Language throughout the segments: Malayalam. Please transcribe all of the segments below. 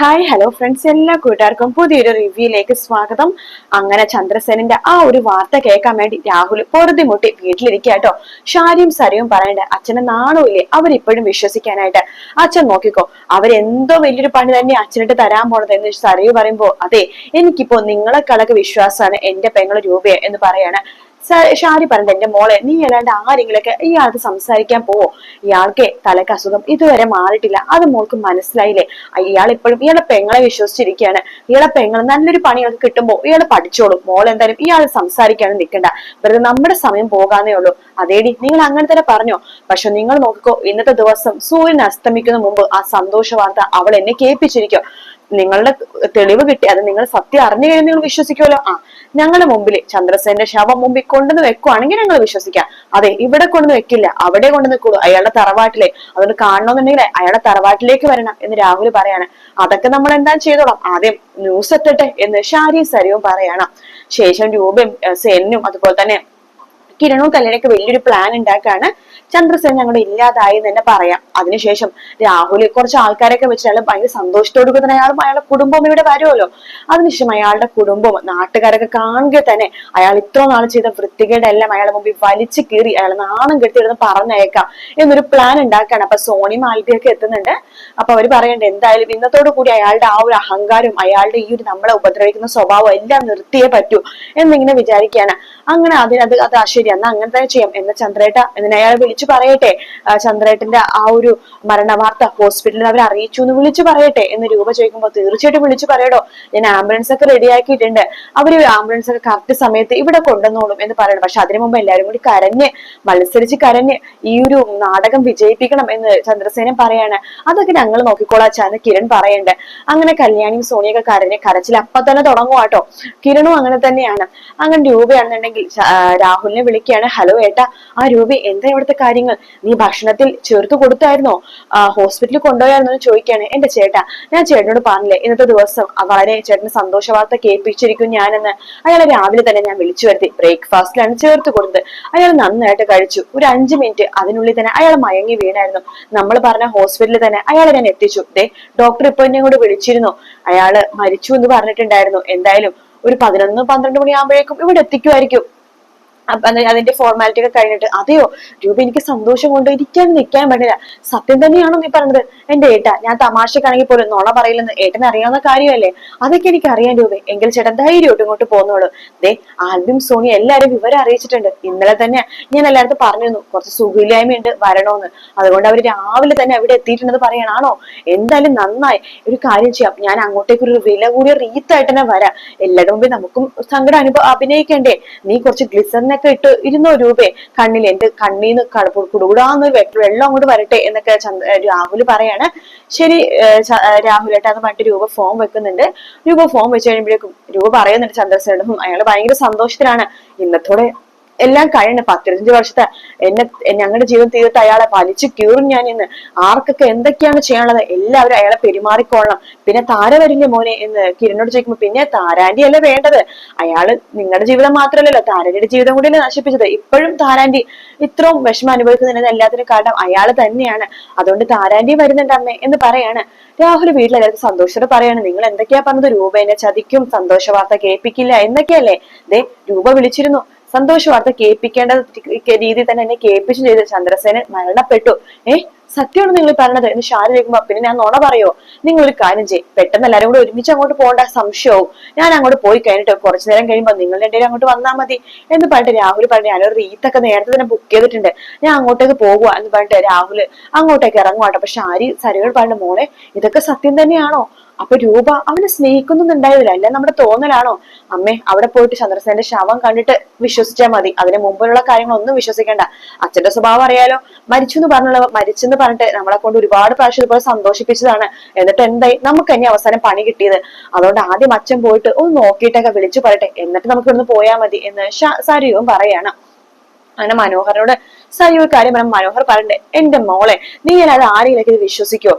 ഹായ് ഹലോ ഫ്രണ്ട്സ് എല്ലാ കൂട്ടുകാർക്കും പുതിയൊരു റിവ്യൂയിലേക്ക് സ്വാഗതം. അങ്ങനെ ചന്ദ്രസേനന്റെ ആ ഒരു വാർത്ത കേൾക്കാൻ വേണ്ടി രാഹുൽ പൊറുതി മുട്ടി വീട്ടിലിരിക്കുക കേട്ടോ ഷാരിയും സരയും പറയണ്ട അച്ഛനെ നാണോ ഇല്ലേ? അവരിപ്പോഴും വിശ്വസിക്കാനായിട്ട്. അച്ഛൻ നോക്കിക്കോ അവരെന്തോ വലിയൊരു പണി തന്നെ അച്ഛനിട്ട് തരാൻ പോണത് എന്ന് സരയു പറയുമ്പോ അതെ എനിക്കിപ്പോ നിങ്ങളെക്കാളൊക്കെ വിശ്വാസമാണ് എന്റെ പെങ്ങൾ രൂപയെ എന്ന് പറയാണ്. ഷാരി പറഞ്ഞത് എന്റെ മോളെ നീ അല്ലാണ്ട് ആരെങ്കിലൊക്കെ ഇയാൾക്ക് സംസാരിക്കാൻ പോവോ? ഇയാൾക്ക് തലക്ക് അസുഖം ഇതുവരെ മാറിയിട്ടില്ല. അത് മോൾക്ക് മനസ്സിലായില്ലേ? ഇയാൾ ഇപ്പോഴും ഇയാളെ പെങ്ങളെ വിശ്വസിച്ചിരിക്കുകയാണ്. ഇയാളെ പെങ്ങൾ നല്ലൊരു പണി പണിയൊക്കെ കിട്ടുമ്പോ ഇയാൾ പഠിച്ചോളും. മോൾ എന്തായാലും ഇയാൾ സംസാരിക്കാനും നിൽക്കണ്ട. വെറുതെ നമ്മുടെ സമയം പോകാന്നേ ഉള്ളൂ. അതേടി നിങ്ങൾ അങ്ങനെ തന്നെ പറഞ്ഞോ. പക്ഷെ നിങ്ങൾ നോക്കിക്കോ ഇന്നത്തെ ദിവസം സൂര്യൻ അസ്തമിക്കുന്ന മുമ്പ് ആ സന്തോഷ വാർത്ത അവൾ എന്നെ കേൾപ്പിച്ചിരിക്കോ. നിങ്ങളുടെ തെളിവ് കിട്ടി അത് നിങ്ങൾ സത്യം അറിഞ്ഞു കഴിഞ്ഞാൽ നിങ്ങൾ വിശ്വസിക്കുമല്ലോ. ആ ഞങ്ങളുടെ മുമ്പിൽ ചന്ദ്രസേന്റെ ശവം മുമ്പിൽ കൊണ്ടുവന്ന് വെക്കുവാണെങ്കിൽ ഞങ്ങൾ വിശ്വസിക്കാം. അതെ ഇവിടെ കൊണ്ടുവന്ന് വെക്കില്ല അവിടെ കൊണ്ടുവന്ന് നിൽക്കുള്ളൂ അയാളുടെ തറവാട്ടിലെ. അതുകൊണ്ട് കാണണമെന്നുണ്ടെങ്കിൽ അയാളുടെ തറവാട്ടിലേക്ക് വരണം എന്ന് രാഹുൽ പറയാണ്. അതൊക്കെ നമ്മൾ എന്താ ചെയ്തോളാം? ആദ്യം ന്യൂസ് എത്തട്ടെ എന്ന് ഷാരി സരിയും പറയണം. ശേഷം രൂപയും സെന്നും അതുപോലെ തന്നെ കിരണവും കല്യാണൊക്കെ വലിയൊരു പ്ലാൻ ഉണ്ടാക്കാണ്. ചന്ദ്രസേന ഞങ്ങളുടെ ഇല്ലാതായി എന്ന് തന്നെ പറയാം. അതിനുശേഷം രാഹുൽ കുറച്ച് ആൾക്കാരൊക്കെ വെച്ച് അയാൾ ഭയങ്കര സന്തോഷത്തോടു തന്നെ അയാളും അയാളുടെ കുടുംബം ഇവിടെ വരുമല്ലോ. അതിനുശേഷം അയാളുടെ കുടുംബം നാട്ടുകാരൊക്കെ കാണുക തന്നെ അയാൾ ഇത്ര നാൾ ചെയ്ത വൃത്തികേടെല്ലാം അയാളെ മുമ്പിൽ വലിച്ചു കീറി അയാൾ നാണം കെട്ടിയിരുന്ന് പറഞ്ഞയക്കാം എന്നൊരു പ്ലാൻ ഉണ്ടാക്കാണ്. അപ്പൊ സോണി മാൽവിയൊക്കെ എത്തുന്നുണ്ട്. അപ്പൊ അവർ പറയണ്ട എന്തായാലും ഇന്നത്തോടു കൂടി അയാളുടെ ആ ഒരു അഹങ്കാരം അയാളുടെ ഈ ഒരു നമ്മളെ ഉപദ്രവിക്കുന്ന സ്വഭാവം എല്ലാം നിർത്തിയേ പറ്റൂ എന്നിങ്ങനെ വിചാരിക്കാണ് അങ്ങനെ അതിനത് അത് അത് ശരി എന്നാ അങ്ങനെ തന്നെ ചെയ്യാം. എന്ന ചന്ദ്രേട്ട എന്നെ അയാൾ വിളിച്ചു പറയട്ടെ. ചന്ദ്രേട്ടന്റെ ആ ഒരു മരണ വാർത്ത ഹോസ്പിറ്റലിൽ അവർ അറിയിച്ചു എന്ന് വിളിച്ചു പറയട്ടെ എന്ന് രൂപ ചോദിക്കുമ്പോൾ തീർച്ചയായിട്ടും വിളിച്ചു പറയടോ. ഞാൻ ആംബുലൻസ് ഒക്കെ റെഡിയാക്കിയിട്ടുണ്ട് അവർ ആംബുലൻസ് ഒക്കെ കറക്റ്റ് സമയത്ത് ഇവിടെ കൊണ്ടുവന്നോളും എന്ന് പറയണം. പക്ഷെ അതിനു മുമ്പ് എല്ലാവരും കൂടി കരഞ്ഞ് മത്സരിച്ച് കരഞ്ഞ് ഈ ഒരു നാടകം വിജയിപ്പിക്കണം എന്ന് ചന്ദ്രസേനൻ പറയാണ്. അതൊക്കെ ഞങ്ങൾ നോക്കിക്കോളാച്ചാന്ന് കിരൺ പറയണ്ട്. അങ്ങനെ കല്യാണിയും സോണിയൊക്കെ കരഞ്ഞ് കരച്ചിൽ അപ്പൊ തന്നെ തുടങ്ങുവാട്ടോ. കിരണും അങ്ങനെ തന്നെയാണ്. അങ്ങനെ രൂപയാണെന്നുണ്ടെങ്കിൽ രാഹുലിനെ ആ, വിളിക്കുകയാണ് ഹലോ ഏട്ട ആ രൂപ എന്താ ഇവിടുത്തെ കാര്യങ്ങൾ? നീ ഭക്ഷണത്തിൽ ചേർത്ത് കൊടുത്തായിരുന്നോ? ഹോസ്പിറ്റലിൽ കൊണ്ടുപോയായിരുന്നോ? എന്ന് ചോദിക്കുകയാണ് എന്റെ ചേട്ടാ ഞാൻ ചേട്ടനോട് പറഞ്ഞില്ലേ ഇന്നത്തെ ദിവസം വളരെ ചേട്ടന് സന്തോഷ വാർത്ത കേൾപ്പിച്ചിരിക്കും ഞാനെന്ന്. അയാളെ രാവിലെ തന്നെ ഞാൻ വിളിച്ചു വരുത്തി. ബ്രേക്ക്ഫാസ്റ്റിലാണ് ചേർത്ത് കൊടുത്തത്. അയാൾ നന്നായിട്ട് കഴിച്ചു. ഒരു അഞ്ചു മിനിറ്റ് അതിനുള്ളിൽ തന്നെ അയാൾ മയങ്ങി വീണായിരുന്നു. നമ്മൾ പറഞ്ഞ ഹോസ്പിറ്റലിൽ തന്നെ അയാളെ ഞാൻ എത്തിച്ചു. ദേ ഡോക്ടർ ഇപ്പൊ എന്നെ കൂടെ വിളിച്ചിരുന്നു. അയാൾ മരിച്ചു എന്ന് പറഞ്ഞിട്ടുണ്ടായിരുന്നു. എന്തായാലും ഒരു പതിനൊന്ന് പന്ത്രണ്ട് മണിയാകുമ്പോഴേക്കും ഇവിടെ എത്തിക്കുമായിരിക്കും. അതിന്റെ ഫോർമാലിറ്റി ഒക്കെ കഴിഞ്ഞിട്ട് അതെയോ രൂപ എനിക്ക് സന്തോഷം കൊണ്ട് ഇരിക്കാൻ നിൽക്കാൻ പറ്റില്ല. സത്യം തന്നെയാണോ നീ പറഞ്ഞത്? എന്റെ ഏട്ടാ ഞാൻ തമാശക്കാണെങ്കിൽ പോലും നോള പറയില്ലെന്ന് ഏട്ടന് അറിയാവുന്ന കാര്യമല്ലേ? അതൊക്കെ എനിക്ക് അറിയാൻ രൂപ. എങ്കിൽ ചേട്ടൻ ധൈര്യമായിട്ട് ഇങ്ങോട്ട് പോന്നോളൂ. ദേ ആൽബിം സോണി എല്ലാരും വിവരം അറിയിച്ചിട്ടുണ്ട്. ഇന്നലെ തന്നെ ഞാൻ എല്ലായിടത്തും പറഞ്ഞിരുന്നു കുറച്ച് സുഖമില്ലായ്മയുണ്ട് വരണോന്ന്. അതുകൊണ്ട് അവർ രാവിലെ തന്നെ അവിടെ എത്തിയിട്ടുണ്ടെന്ന് പറയണാണോ? എന്തായാലും നന്നായി. ഒരു കാര്യം ചെയ്യാം. ഞാൻ അങ്ങോട്ടേക്ക് ഒരു വില കൂടിയ റീത്തായിട്ട് തന്നെ വരാം. എല്ലാവരുടെ മുമ്പിൽ നമുക്കും സങ്കടം അനുഭവം അഭിനയിക്കണ്ടേ? നീ കുറച്ച് ഗ്ലിസറിനൊക്കെ ഇട്ട് ഇരുന്നോ രൂപേ കണ്ണിൽ എന്റെ കണ്ണീന്ന് കുടുകൂടാന്ന് വെള്ളം അങ്ങോട്ട് വരട്ടെ എന്നൊക്കെ രാഹുൽ പറയാണ്. ശരി രാഹുൽ ഏട്ടാ എന്ന് പറഞ്ഞിട്ട് രൂപ ഫോം വെക്കുന്നുണ്ട്. രൂപ ഫോം വെച്ച് കഴിയുമ്പോഴേക്കും രൂപ പറയുന്നുണ്ട് ചന്ദ്രസേനും അയാൾ ഭയങ്കര സന്തോഷത്തിലാണ്. ഇന്നത്തോടെ എല്ലാം കഴിഞ്ഞ പത്തിരുപത്തഞ്ച് വർഷത്തെ എന്നെ ഞങ്ങളുടെ ജീവിതം തീർത്ത് അയാളെ വലിച്ചു കീറും ഞാൻ ഇന്ന് ആർക്കൊക്കെ എന്തൊക്കെയാണ് ചെയ്യാനുള്ളത്? എല്ലാവരും അയാളെ പെരുമാറിക്കൊള്ളണം പിന്നെ താര വരില്ലേ മോനെ എന്ന് കിരണോട് ചോദിക്കുമ്പോ പിന്നെ താരാന്റി അല്ലേ വേണ്ടത്? അയാൾ നിങ്ങളുടെ ജീവിതം മാത്രമല്ലല്ലോ താരാന്റിയുടെ ജീവിതം കൂടിയല്ലേ നശിപ്പിച്ചത്. ഇപ്പോഴും താരാന്റി ഇത്രയും വിഷമം അനുഭവിക്കുന്നതിന് എല്ലാത്തിനും കാരണം അയാൾ തന്നെയാണ്. അതുകൊണ്ട് താരാന്റി വരുന്നുണ്ട് അമ്മേ എന്ന് പറയാണ്. രാഹുൽ വീട്ടിലെല്ലാവർക്കും സന്തോഷത്തോടെ പറയാണ് നിങ്ങൾ എന്തൊക്കെയാ പറഞ്ഞത്? രൂപ എന്നെ ചതിക്കും സന്തോഷ വാർത്ത കേൾപ്പിക്കില്ല എന്നൊക്കെയല്ലേ? ദേ രൂപ വിളിച്ചിരുന്നു. സന്തോഷ വാർത്ത കേൾപ്പിക്കേണ്ട രീതിയിൽ തന്നെ എന്നെ കേൾപ്പിച്ചു ചെയ്ത് ചന്ദ്രസേനൻ മരണപ്പെട്ടു. ഏഹ് സത്യമാണ് നിങ്ങൾ പറഞ്ഞത്? എന്ന് ഷാരി ചോദിക്കുമ്പോ പിന്നെ ഞാൻ നോണ പറയോ? നിങ്ങൾ ഒരു കാര്യം ചെയ്യും. പെട്ടെന്ന് എല്ലാവരും കൂടെ ഒരുമിച്ച് അങ്ങോട്ട് പോകേണ്ട സംശയവും. ഞാൻ അങ്ങോട്ട് പോയി കഴിഞ്ഞിട്ട് കുറച്ചു നേരം കഴിയുമ്പോൾ നിങ്ങൾ രണ്ടുപേരും അങ്ങോട്ട് വന്നാൽ മതി. എന്ന് പറഞ്ഞിട്ട് രാഹുൽ പറഞ്ഞു ഞാനൊരു റീത്തൊക്കെ നേരത്തെ തന്നെ ബുക്ക് ചെയ്തിട്ടുണ്ട്. ഞാൻ അങ്ങോട്ടേക്ക് പോകുക എന്ന് പറഞ്ഞിട്ട് രാഹുൽ അങ്ങോട്ടേക്ക് ഇറങ്ങുവാട്ടോ. അപ്പൊ ഷാരി സരികൾ പറഞ്ഞു മോളെ ഇതൊക്കെ സത്യം തന്നെയാണോ? അപ്പൊ രൂപ അവനെ സ്നേഹിക്കുന്നുണ്ടായിരുന്നില്ല അല്ല നമ്മുടെ തോന്നലാണോ? അമ്മേ അവിടെ പോയിട്ട് ചന്ദ്രസേന്റെ ശവം കണ്ടിട്ട് വിശ്വസിച്ചാൽ മതി. അതിന് മുമ്പിലുള്ള കാര്യങ്ങളൊന്നും വിശ്വസിക്കേണ്ട. അച്ഛന്റെ സ്വഭാവം അറിയാലോ. മരിച്ചു എന്ന് പറഞ്ഞുള്ള മരിച്ചെന്ന് പറഞ്ഞിട്ട് നമ്മളെ കൊണ്ട് ഒരുപാട് പ്രാവശ്യം ഇതുപോലെ സന്തോഷിപ്പിച്ചതാണ്. എന്നിട്ട് എന്തായി? നമുക്ക് തന്നെ അവസാനം പണി കിട്ടിയത്. അതുകൊണ്ട് ആദ്യം അച്ഛൻ പോയിട്ട് ഒന്ന് നോക്കിയിട്ടൊക്കെ വിളിച്ചു പറയട്ടെ. എന്നിട്ട് നമുക്ക് ഇവിടുന്ന് പോയാൽ മതി എന്ന് സരിയും പറയാണ്. അങ്ങനെ മനോഹറിനോട് സയ്യോ കാര്യം പറഞ്ഞ മനോഹർ പറയണ്ടേ എന്റെ മോളെ നീ അത് ആരെങ്കിലൊക്കെ വിശ്വസിക്കോ?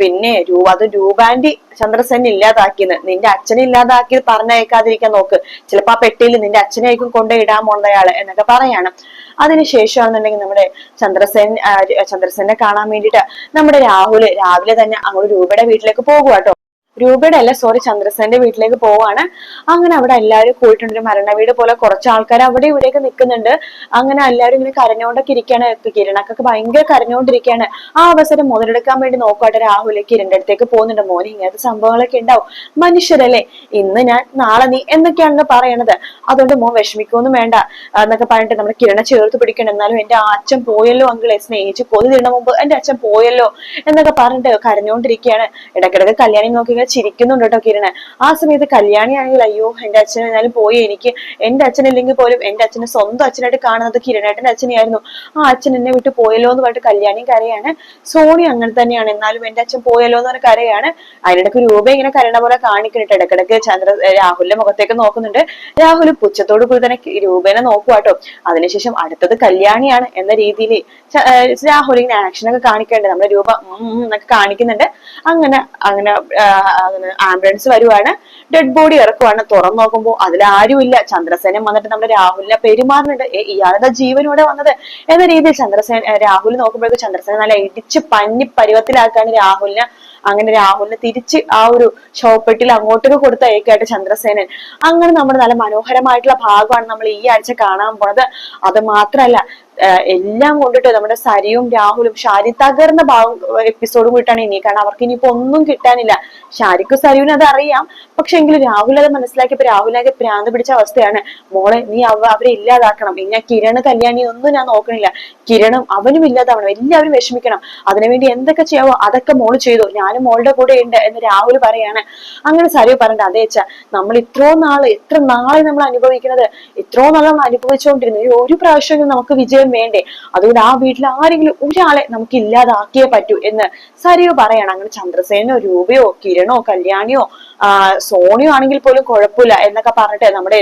പിന്നെ രൂപ അത് രൂപാന്റി ചന്ദ്രസേനെ ഇല്ലാതാക്കിയെന്ന്. നിന്റെ അച്ഛനെ ഇല്ലാതാക്കിയത് പറഞ്ഞയക്കാതിരിക്കാൻ നോക്ക്. ചിലപ്പോ ആ പെട്ടിയിൽ നിന്റെ അച്ഛനെ ആയിരിക്കും കൊണ്ടുപോയി ഇടാൻ പോണതയാൾ എന്നൊക്കെ പറയാണ്. അതിനുശേഷമാണെന്നുണ്ടെങ്കിൽ നമ്മുടെ ചന്ദ്രസേൻ ചന്ദ്രസേനെ കാണാൻ വേണ്ടിയിട്ട് നമ്മുടെ രാഹുൽ രാവിലെ തന്നെ അങ്ങോട്ട് രൂപയുടെ വീട്ടിലേക്ക് പോകുക കേട്ടോ രൂപയുടെ അല്ല സോറി ചന്ദ്രസേന്റെ വീട്ടിലേക്ക് പോവാണ്. അങ്ങനെ അവിടെ എല്ലാവരും പോയിട്ടുണ്ട് ഒരു പോലെ കുറച്ച് ആൾക്കാർ അവിടെ ഇവിടെയൊക്കെ നിൽക്കുന്നുണ്ട്. അങ്ങനെ എല്ലാവരും ഇങ്ങനെ കരഞ്ഞോണ്ടൊക്കെ ഇരിക്കുകയാണ് കിരണക്കൊക്കെ ഭയങ്കര കരഞ്ഞോണ്ടിരിക്കുകയാണ് ആ അവസരം മുതലെടുക്കാൻ വേണ്ടി നോക്കുവാട്ടെ രാഹുൽ കിരണിന്റെ അടുത്തേക്ക് പോകുന്നുണ്ട്. മോനെ ഇങ്ങനത്തെ സംഭവങ്ങളൊക്കെ ഉണ്ടാവും. മനുഷ്യരല്ലേ? ഇന്ന് ഞാൻ നാളെ നീ എന്നൊക്കെയാണ് പറയണത്. അതുകൊണ്ട് മോൻ വിഷമിക്കൊന്നും വേണ്ട എന്നൊക്കെ പറഞ്ഞിട്ട് നമ്മുടെ കിരണ ചേർത്ത് പിടിക്കണം എന്നാലും എന്റെ അച്ഛൻ പോയല്ലോ അങ്കിളെ സ്നേഹിച്ച് കൊതി തീരണ മുമ്പ് എന്റെ അച്ഛൻ പോയല്ലോ എന്നൊക്കെ പറഞ്ഞിട്ട് കരഞ്ഞോണ്ടിരിക്കുകയാണ് ഇടക്കിടക്ക് കല്യാണം നോക്കി ചിരിക്കുന്നുണ്ട് കേട്ടോ കിരണ്. ആ സമയത്ത് കല്യാണി ആണെങ്കിൽ അയ്യോ എന്റെ അച്ഛൻ എന്നാലും പോയി എനിക്ക് എന്റെ അച്ഛനില്ലെങ്കിൽ പോലും എന്റെ അച്ഛനെ സ്വന്തം അച്ഛനായിട്ട് കാണുന്നത് കിരണേട്ടന്റെ അച്ഛനെയായിരുന്നു. ആ അച്ഛൻ എന്നെ വിട്ട് പോയല്ലോ എന്ന് പറഞ്ഞിട്ട് കല്യാണിയും കരയാണ്. സോണി അങ്ങനെ തന്നെയാണ്. എന്നാലും എന്റെ അച്ഛൻ പോയല്ലോ എന്ന് പറഞ്ഞ കരയാണ്. അതിനിടയ്ക്ക് രൂപ ഇങ്ങനെ കരണ പോലെ കാണിക്കുന്നുണ്ട്. ഇടക്കിടക്ക് ചന്ദ്ര രാഹുലിന്റെ മുഖത്തേക്ക് നോക്കുന്നുണ്ട്. രാഹുൽ പുച്ഛത്തോടു കൂടി തന്നെ രൂപേനെ നോക്കുവാട്ടോ അതിനുശേഷം അടുത്തത് കല്യാണിയാണ് എന്ന രീതിയിൽ രാഹുൽ ഇങ്ങനെ ആക്ഷൻ ഒക്കെ കാണിക്കേണ്ടത് നമ്മുടെ രൂപ എന്നൊക്കെ കാണിക്കുന്നുണ്ട്. അങ്ങനെ അങ്ങനെ ആംബുലൻസ് വരുവാണ്. ഡെഡ് ബോഡി ഇറക്കുവാണ്. തുറന്നു നോക്കുമ്പോൾ അതിൽ ആരുമില്ല. ചന്ദ്രസേനൻ വന്നിട്ട് നമ്മുടെ രാഹുലിനെ പെരുമാറുന്നുണ്ട്. ഇയാളുടെ ജീവനോടെ വന്നത്. എന്ന രീതിയിൽ ചന്ദ്രസേന ഏ, രാഹുൽ നോക്കുമ്പോഴേക്കും ചന്ദ്രസേന നല്ല ഇടിച്ച് പഞ്ഞി പരുവത്തിലാക്കാണ് രാഹുലിനെ. അങ്ങനെ രാഹുലിനെ തിരിച്ച് ആ ഒരു ഷോപ്പെട്ടിൽ അങ്ങോട്ടേക്ക് കൊടുത്ത ഏക്കായിട്ട് ചന്ദ്രസേനൻ. അങ്ങനെ നമ്മുടെ നല്ല മനോഹരമായിട്ടുള്ള ഭാഗമാണ് നമ്മൾ ഈ ആഴ്ച കാണാൻ പോണത്. അത് മാത്രല്ല ആഹ് എല്ലാം കൊണ്ടിട്ട് നമ്മുടെ സരിയും രാഹുലും ഷാരി തകർന്ന ഭാഗം എപ്പിസോഡും കൂട്ടാണ് ഇനി. കാരണം അവർക്ക് ഇനിയിപ്പോ ഒന്നും കിട്ടാനില്ല. ഷാരിക്കും സരിയും അത് അറിയാം. പക്ഷെ എങ്കിലും രാഹുൽ അത് മനസ്സിലാക്കിയപ്പോ രാഹുലാകെ പ്രാന്ത് പിടിച്ച അവസ്ഥയാണ്. മോളെ നീ അവ അവരെ ഇല്ലാതാക്കണം. ഇനി ഞാൻ കിരണ് കല്യാണി ഒന്നും ഞാൻ നോക്കണില്ല. കിരണം അവനും ഇല്ലാതാവണം. എല്ലാവരും വിഷമിക്കണം. അതിനുവേണ്ടി എന്തൊക്കെ ചെയ്യാവോ അതൊക്കെ മോൾ ചെയ്തു. ഞാനും മോളുടെ കൂടെ ഉണ്ട് എന്ന് രാഹുൽ പറയാണ്. അങ്ങനെ സരിവ് പറഞ്ഞിട്ട് അതേ വെച്ചാ നമ്മൾ ഇത്രോ നാൾ എത്ര നാളെ നമ്മൾ അനുഭവിക്കുന്നത് ഇത്രോ നാളെ നമ്മൾ അനുഭവിച്ചുകൊണ്ടിരുന്നു ഈ ഒരു പ്രാവശ്യം നമുക്ക് വിജയം വേണ്ടേ? അതുകൊണ്ട് ആ വീട്ടിൽ ആരെങ്കിലും ഒരാളെ നമുക്ക് ഇല്ലാതാക്കിയേ പറ്റൂ എന്ന് സരിയോ പറയണം. അങ്ങനെ ചന്ദ്രസേനോ രൂപയോ കിരണോ കല്യാണിയോ ആ സോണിയോ ആണെങ്കിൽ പോലും കുഴപ്പമില്ല എന്നൊക്കെ പറഞ്ഞിട്ട് നമ്മുടെ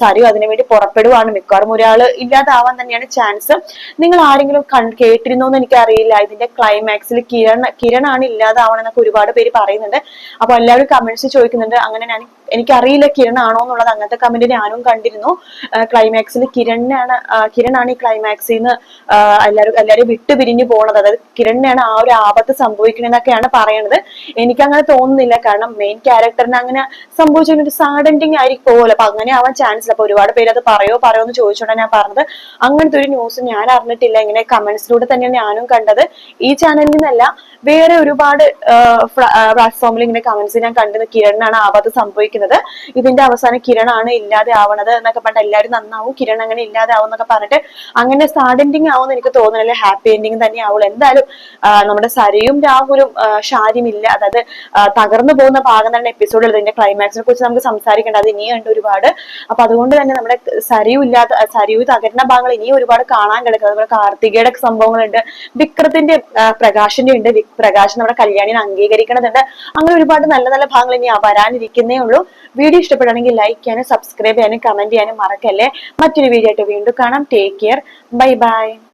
സരിയോ അതിനു വേണ്ടി പുറപ്പെടുവാണ്. മിക്കവാറും ഒരാൾ ഇല്ലാതാവാൻ തന്നെയാണ് ചാൻസ് നിങ്ങൾ ആരെങ്കിലും കേട്ടിരുന്നോ എന്ന് എനിക്കറിയില്ല. ഇതിന്റെ ക്ലൈമാക്സിൽ കിരൺ കിരണാണ് ഇല്ലാതാവണം എന്നൊക്കെ ഒരുപാട് പേര് പറയുന്നുണ്ട്. അപ്പൊ എല്ലാവരും കമന്റ്സ് ചോദിക്കുന്നുണ്ട്. അങ്ങനെ ഞാൻ എനിക്കറിയില്ല കിരൺ എന്നുള്ളത്. അങ്ങനത്തെ കമന്റ് ഞാനും കണ്ടിരുന്നു. ക്ലൈമാക്സിൽ കിരണിനാണ് കിരണാണ് ഈ ക്ലൈമാക്സിൽ നിന്ന് എല്ലാവരും എല്ലാവരും വിട്ടു പിരിഞ്ഞു പോണത്. അതായത് കിരണിനാണ് ആ ഒരു ആപത്ത് സംഭവിക്കണെന്നൊക്കെയാണ് പറയണത്. എനിക്ക് അങ്ങനെ തോന്നുന്നില്ല. കാരണം മെയിൻ ക്യാരക്ടറിന് അങ്ങനെ സംഭവിച്ച ഒരു സാഡ് എൻഡിങ് അപ്പൊ അങ്ങനെ ആവാൻ ചാൻസ് ഇല്ല. അപ്പൊ ഒരുപാട് പേര് അത് പറയോ പറയോ എന്ന് ചോദിച്ചോണ്ടാണ് ഞാൻ പറഞ്ഞത്. അങ്ങനത്തെ ഒരു ന്യൂസ് ഞാൻ അറിഞ്ഞിട്ടില്ല. ഇങ്ങനെ കമന്റ്സിലൂടെ തന്നെയാണ് ഞാനും കണ്ടത്. ഈ ചാനലിൽ നിന്നല്ല വേറെ ഒരുപാട് പ്ലാറ്റ്ഫോമിൽ ഇങ്ങനെ കമന്റ്സ് ഞാൻ കണ്ടത് കിരണിനാണ് ആപത്ത് സംഭവിക്കുന്നത്. ഇതിന്റെ അവസാനം കിരണാണ് ഇല്ലാതെ ആവണത് എന്നൊക്കെ പറഞ്ഞിട്ട് എല്ലാവരും നന്നാവും. കിരൺ അങ്ങനെ ഇല്ലാതെ ആവും എന്നൊക്കെ പറഞ്ഞിട്ട് അങ്ങനെ സാഡ് എൻഡിങ് ആവുമെന്ന് എനിക്ക് തോന്നുന്നില്ല ഹാപ്പി എൻഡിങ് തന്നെ ആവുള്ളൂ എന്തായാലും നമ്മുടെ സരയും രാഹുലും ഷാരിമില്ല അതായത് തകർന്നു പോകുന്ന ഭാഗം തന്നെ എപ്പിസോഡിൽ ഇതിന്റെ ക്ലൈമാക്സിനെ കുറിച്ച് നമുക്ക് സംസാരിക്കേണ്ട. അത് ഇനിയുണ്ട് ഒരുപാട്. അപ്പൊ അതുകൊണ്ട് തന്നെ നമ്മുടെ സരിയും ഇല്ലാത്ത സരിയും തകരുന്ന ഭാഗങ്ങൾ ഇനിയും ഒരുപാട് കാണാൻ കിടക്കുന്നത് നമ്മുടെ കാർത്തികയുടെ സംഭവങ്ങളുണ്ട്. വിക്രത്തിന്റെ പ്രകാശന്റെ ഉണ്ട്. പ്രകാശ് നമ്മുടെ കല്യാണിനെ അംഗീകരിക്കണതുണ്ട്. അങ്ങനെ ഒരുപാട് നല്ല നല്ല ഭാഗങ്ങൾ ഇനി വരാനിരിക്കുന്നേ ഉള്ളൂ. വീഡിയോ ഇഷ്ടപ്പെടുകയാണെങ്കിൽ ലൈക്ക് ചെയ്യാനും സബ്സ്ക്രൈബ് ചെയ്യാനും കമന്റ് ചെയ്യാനും മറക്കല്ലേ. മറ്റൊരു വീഡിയോ ആയിട്ട് വീണ്ടും കാണാം. Take care Bye bye.